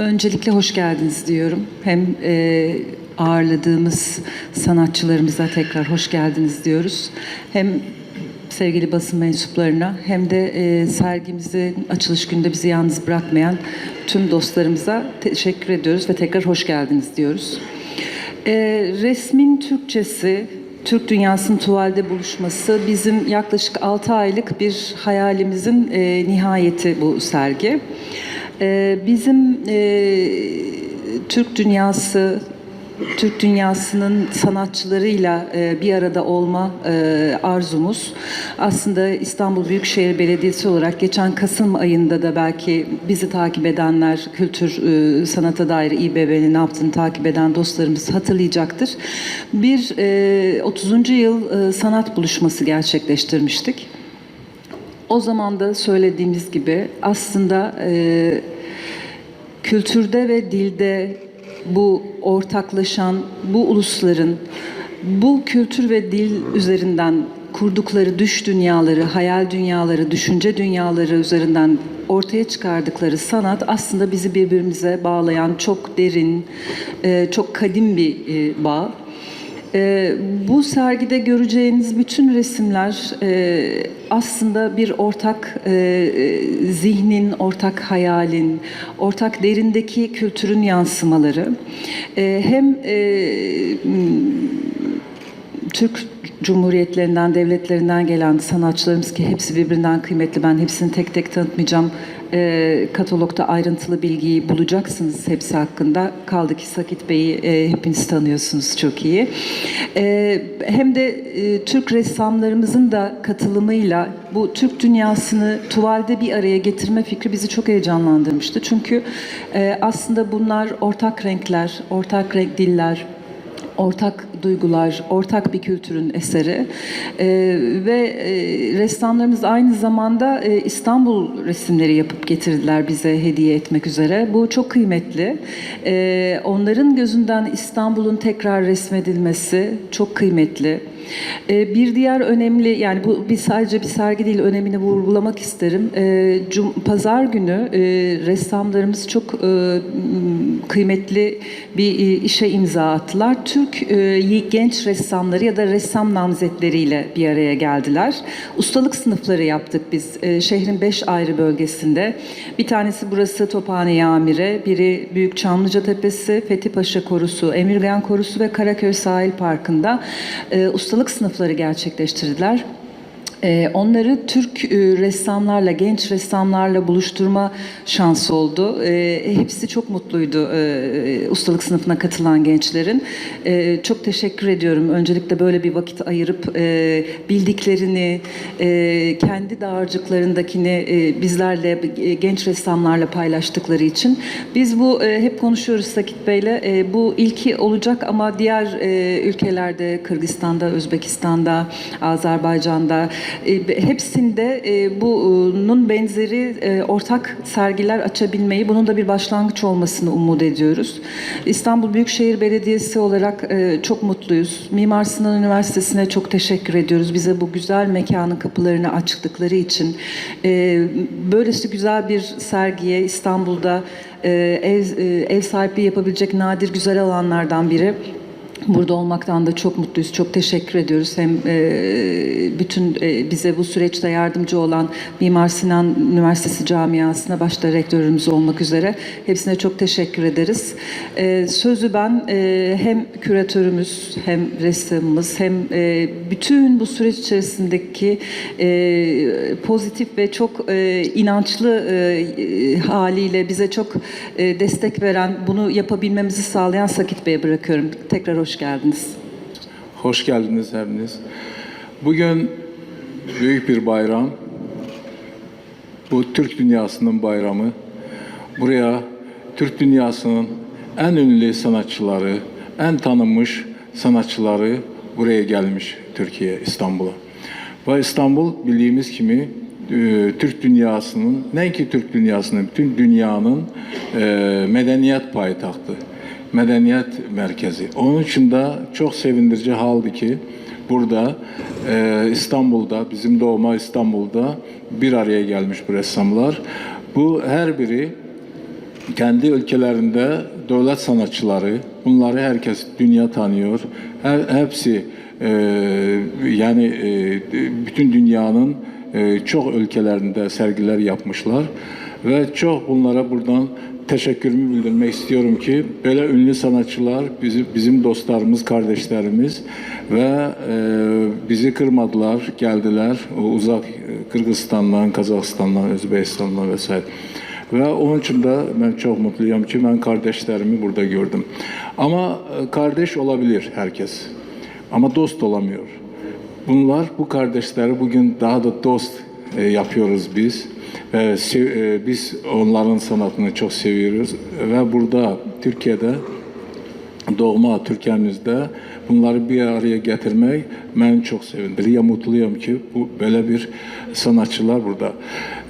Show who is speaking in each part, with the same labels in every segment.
Speaker 1: Öncelikle hoş geldiniz diyorum. Hem e, ağırladığımız sanatçılarımıza tekrar hoş geldiniz diyoruz. Hem sevgili basın mensuplarına hem de e, sergimizin açılış günde bizi yalnız bırakmayan tüm dostlarımıza teşekkür ediyoruz ve tekrar hoş geldiniz diyoruz. E, resmin Türkçesi, Türk dünyasının tuvalde buluşması bizim yaklaşık 6 aylık bir hayalimizin e, nihayeti bu sergi. E, bizim e, Türk dünyası, Türk dünyasının sanatçılarıyla e, bir arada olma e, arzumuz aslında İstanbul Büyükşehir Belediyesi olarak geçen Kasım ayında da belki bizi takip edenler kültür sanata dair İBB'nin ne yaptığını takip eden dostlarımız hatırlayacaktır. Bir e, 30. yıl sanat buluşması gerçekleştirmiştik. O zaman da söylediğimiz gibi aslında kültürde ve dilde bu ortaklaşan bu ulusların bu kültür ve dil üzerinden kurdukları düş dünyaları, hayal dünyaları, düşünce dünyaları üzerinden ortaya çıkardıkları sanat aslında bizi birbirimize bağlayan çok derin, e, çok kadim bir e, bağ. Ee, bu sergide göreceğiniz bütün resimler e, aslında bir ortak e, e, zihnin, ortak hayalin, ortak derindeki kültürün yansımaları. E, hem e, Türk Cumhuriyetlerinden, devletlerinden gelen sanatçılarımız ki hepsi birbirinden kıymetli. Ben hepsini tek tek tanıtmayacağım. E, katalogda ayrıntılı bilgiyi bulacaksınız hepsi hakkında. Kaldı ki Sakit Bey'i e, hepiniz tanıyorsunuz çok iyi. E, hem de e, Türk ressamlarımızın da katılımıyla bu Türk dünyasını tuvalde bir araya getirme fikri bizi çok heyecanlandırmıştı. Çünkü e, aslında bunlar ortak renkler, ortak renk diller, ortak duygular, ortak bir kültürün eseri Ee, ve e, ressamlarımız aynı zamanda e, İstanbul resimleri yapıp getirdiler bize hediye etmek üzere. Bu çok kıymetli. Ee, onların gözünden İstanbul'un tekrar resmedilmesi çok kıymetli. Ee, bir diğer önemli yani bu bir sadece bir sergi değil önemini vurgulamak isterim. Ee, Pazar günü e, ressamlarımız çok e, kıymetli bir e, işe imza attılar. Türk genç ressamları ya da ressam namzetleriyle bir araya geldiler. Ustalık sınıfları yaptık biz şehrin beş ayrı bölgesinde. Bir tanesi burası Tophane Amire, biri Büyük Çamlıca Tepesi, Fethi Paşa Korusu, Emirgan Korusu ve Karaköy Sahil Parkı'nda ustalık sınıfları gerçekleştirdiler. Ee, onları Türk e, ressamlarla, genç ressamlarla buluşturma şansı oldu. Ee, hepsi çok mutluydu e, ustalık sınıfına katılan gençlerin. Ee, çok teşekkür ediyorum. Öncelikle böyle bir vakit ayırıp e, bildiklerini, e, kendi dağarcıklarındakini e, bizlerle, e, genç ressamlarla paylaştıkları için. Biz bu e, hep konuşuyoruz Sakit Bey'le. E, bu ilki olacak ama diğer e, ülkelerde, Kırgızistan'da, Özbekistan'da, Azerbaycan'da e, hepsinde e, bunun benzeri e, ortak sergiler açabilmeyi, bunun da bir başlangıç olmasını umut ediyoruz. İstanbul Büyükşehir Belediyesi olarak e, çok mutluyuz. Mimar Sinan Üniversitesi'ne çok teşekkür ediyoruz. Bize bu güzel mekanın kapılarını açtıkları için. E, böylesi güzel bir sergiye İstanbul'da e, ev, e, ev sahipliği yapabilecek nadir güzel alanlardan biri. Burada olmaktan da çok mutluyuz. Çok teşekkür ediyoruz. Hem e, bütün e, bize bu süreçte yardımcı olan Mimar Sinan Üniversitesi camiasına başta rektörümüz olmak üzere hepsine çok teşekkür ederiz. E, sözü ben e, hem küratörümüz hem ressamımız hem e, bütün bu süreç içerisindeki e, pozitif ve çok e, inançlı e, haliyle bize çok e, destek veren, bunu yapabilmemizi sağlayan Sakit Bey'e bırakıyorum. Tekrar hoş geldiniz.
Speaker 2: Hoş geldiniz hepiniz. Bugün büyük bir bayram. Bu Türk dünyasının bayramı. Buraya Türk dünyasının en ünlü sanatçıları, en tanınmış sanatçıları buraya gelmiş Türkiye, İstanbul'a. Ve İstanbul bildiğimiz gibi e, Türk dünyasının, ne ki Türk dünyasının, bütün dünyanın e, medeniyet payitahtı medeniyet merkezi. Onun için de çok sevindirici haldi ki burada e, İstanbul'da, bizim doğma İstanbul'da bir araya gelmiş bu ressamlar. Bu her biri kendi ülkelerinde devlet sanatçıları, bunları herkes dünya tanıyor. Her, hepsi e, yani e, bütün dünyanın e, çok ülkelerinde sergiler yapmışlar ve çok bunlara buradan teşekkürümü bildirmek istiyorum ki böyle ünlü sanatçılar bizim, bizim dostlarımız, kardeşlerimiz ve e, bizi kırmadılar, geldiler o uzak e, Kırgızistan'dan, Kazakistan'dan, Özbekistan'dan vesaire. Ve onun için de ben çok mutluyum ki ben kardeşlerimi burada gördüm. Ama e, kardeş olabilir herkes. Ama dost olamıyor. Bunlar, bu kardeşleri bugün daha da dost e, yapıyoruz biz. Ve sev- e, biz onların sanatını çok seviyoruz. Ve burada Türkiye'de doğma Türkiye'mizde bunları bir araya getirmek beni çok sevindiriyor. Mutluyum ki bu böyle bir sanatçılar burada.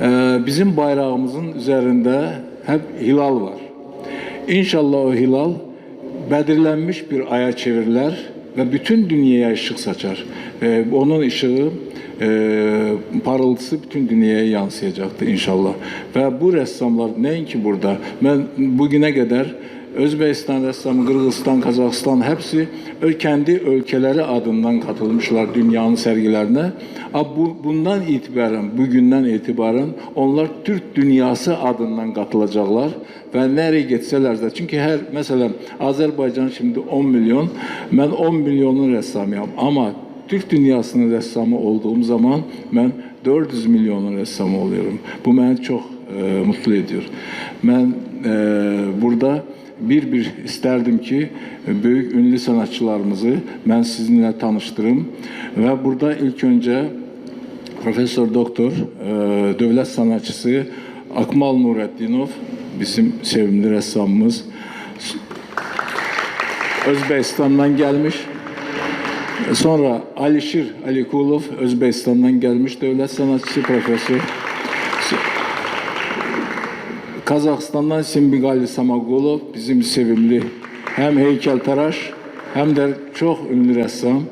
Speaker 2: Ee, bizim bayrağımızın üzerinde hep hilal var. İnşallah o hilal belirlenmiş bir aya çevirilir ve bütün dünyaya ışık saçar. Ee, onun ışığı parıltısı bütün dünyaya yansıyacaktı inşallah. Ve bu ressamlar neyin ki burada? Ben bugüne kadar Özbekistan ressamı, Kırgızistan, Kazakistan hepsi kendi ülkeleri adından katılmışlar dünyanın sergilerine. Bu, bundan itibaren, bugünden itibaren onlar Türk dünyası adından katılacaklar ve nereye gitseler de çünkü her mesela Azerbaycan şimdi 10 milyon, ben 10 milyonun ressamıyım ama Türk dünyasının ressamı olduğum zaman ben 400 milyonun ressamı oluyorum. Bu beni çok e, mutlu ediyor. Ben e, burada bir bir isterdim ki büyük ünlü sanatçılarımızı ben sizinle tanıştırım ve burada ilk önce Profesör Doktor e, devlet sanatçısı Akmal Nuretdinov bizim sevimli ressamımız Özbekistan'dan gelmiş. Sonra Alişir Alikulov Özbekistan'dan gelmiş devlet sanatçısı profesör. Kazakistan'dan Simbigali Samagolov bizim sevimli hem heykeltıraş hem de çok ünlü ressam.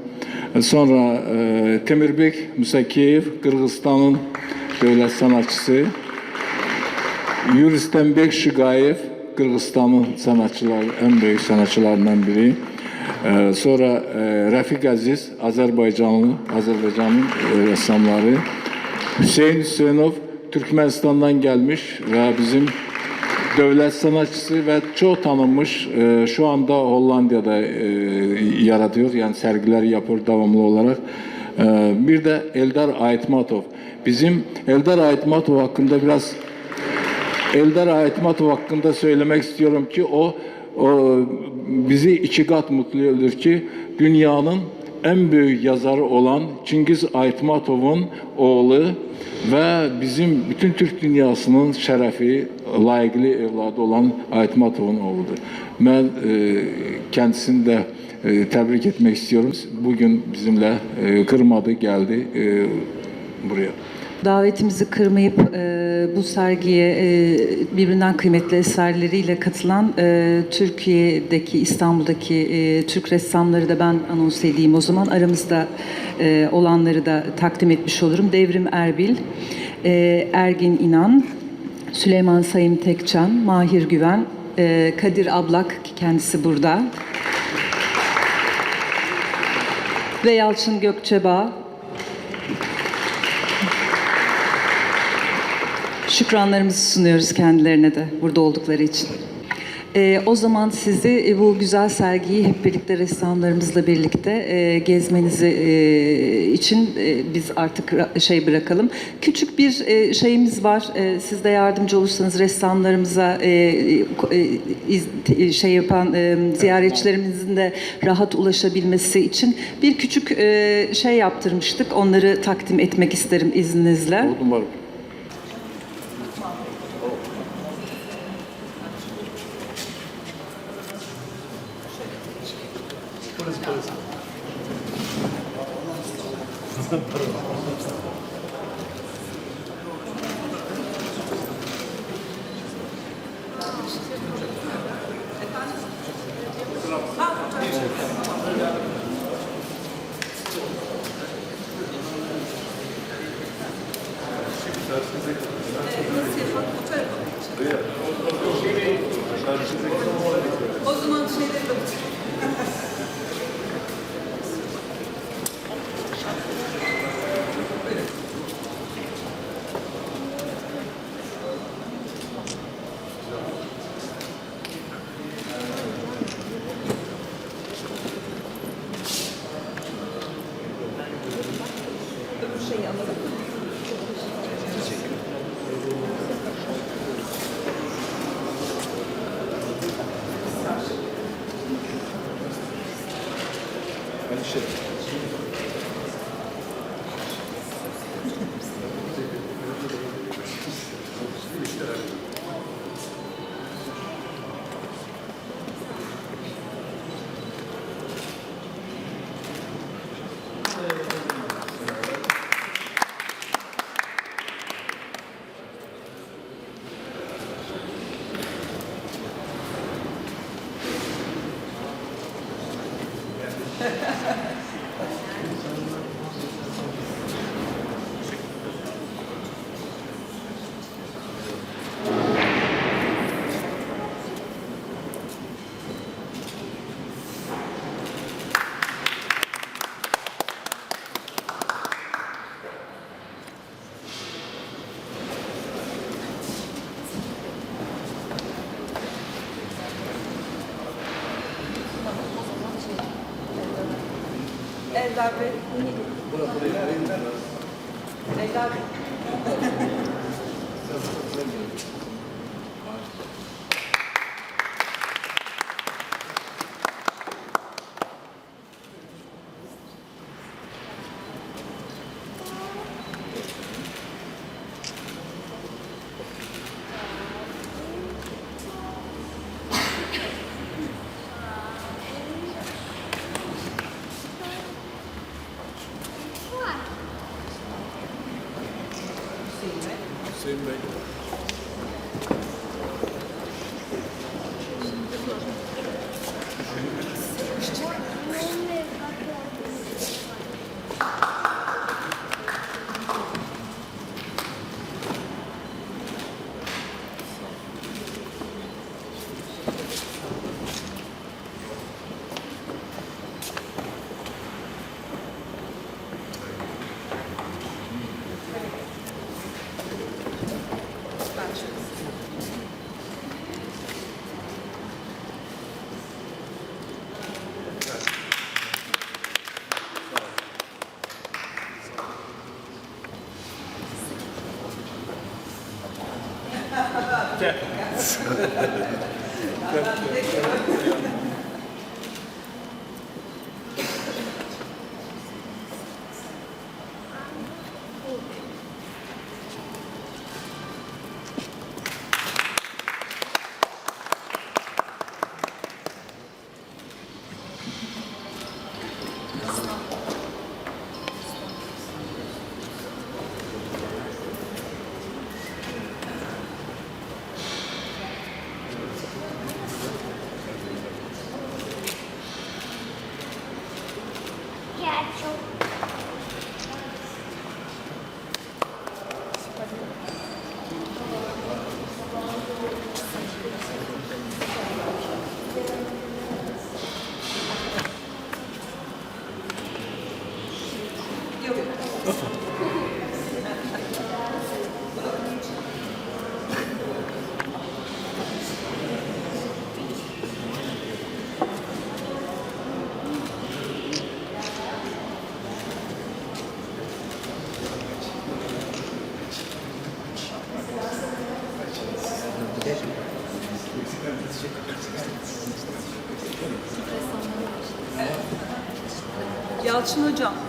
Speaker 2: Sonra e, Temirbek Musakiyev Kırgızistan'ın devlet sanatçısı. Yuristenbek Şigayev Kırgızistan'ın sanatçılar en büyük sanatçılarından biri. Ee, sonra e, Rafik Aziz Azerbaycanlı Azerbaycan'ın e, ressamları. Hüseyin Hüseyinov Türkmenistan'dan gelmiş ve bizim devlet sanatçısı ve çok tanınmış. e, şu anda Hollanda'da e, yaratıyor. Yani sergiler yapıyor devamlı olarak. E, bir de Eldar Aytmatov. Bizim Eldar Aytmatov hakkında biraz Eldar Aytmatov hakkında söylemek istiyorum ki o, o bizi iki kat mutlu ediyor ki dünyanın en büyük yazarı olan Çingiz Aytmatov'un oğlu ve bizim bütün Türk dünyasının şerefi, layıklı evladı olan Aytmatov'un oğludur. Ben e, kendisini de e, tebrik etmek istiyorum. Bugün bizimle e, kırmadı, geldi e, buraya.
Speaker 1: Davetimizi kırmayıp e, bu sergiye e, birbirinden kıymetli eserleriyle katılan e, Türkiye'deki, İstanbul'daki e, Türk ressamları da ben anons edeyim o zaman. Aramızda olanları da takdim etmiş olurum. Devrim Erbil, Ergin İnan, Süleyman Sayım Tekcan, Mahir Güven, Kadir Ablak ki kendisi burada. Ve Yalçın Gökçebağ, Şükranlarımızı sunuyoruz kendilerine de burada oldukları için. Ee, o zaman sizi e, bu güzel sergiyi hep birlikte ressamlarımızla birlikte e, gezmenizi e, için e, biz artık şey bırakalım. Küçük bir e, şeyimiz var. E, siz de yardımcı olursanız ressamlarımıza e, e, iz- te- şey yapan e, ziyaretçilerimizin de rahat ulaşabilmesi için bir küçük e, şey yaptırmıştık. Onları takdim etmek isterim izninizle.
Speaker 2: Oldum す
Speaker 1: いません。Eldar Bey. Yalçın Hocam.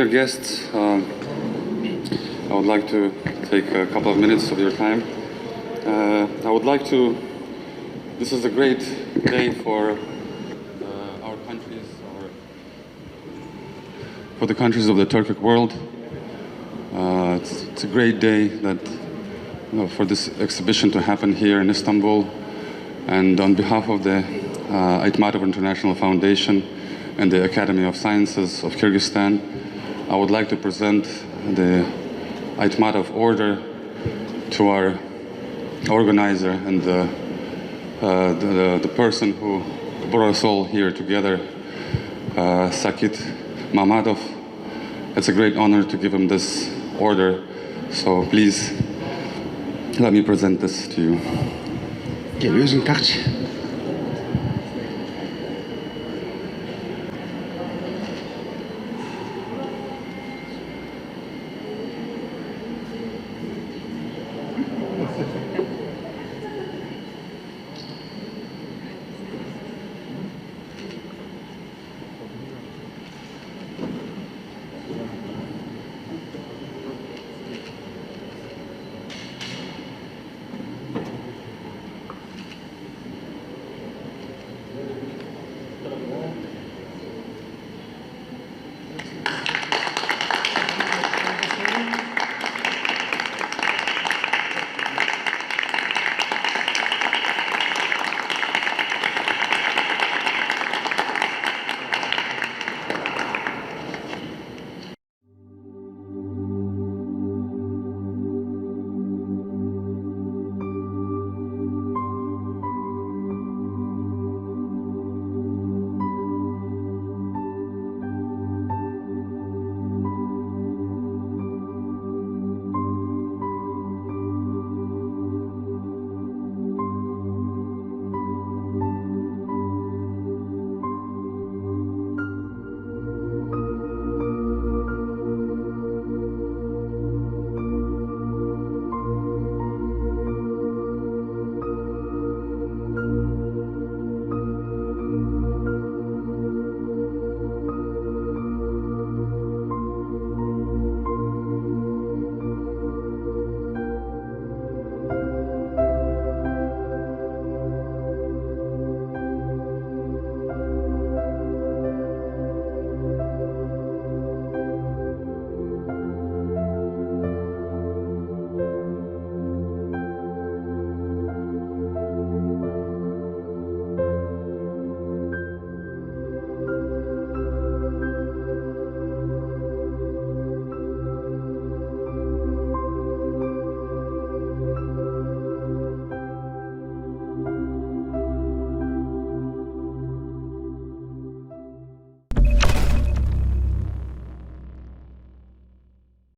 Speaker 3: Dear guests, uh, I would like to take a couple of minutes of your time. Uh, I would like to. This is a great day for uh, our countries, or for the countries of the Turkic world. Uh, it's, it's a great day that you know, for this exhibition to happen here in Istanbul. And on behalf of the uh, Aytmatov International Foundation and the Academy of Sciences of Kyrgyzstan, I would like to present the Aytmatov Order to our organizer and the, uh, the, the person who brought us all here together, uh, Sakit Mamadov. It's a great honor to give him this order, so please let me present this to you.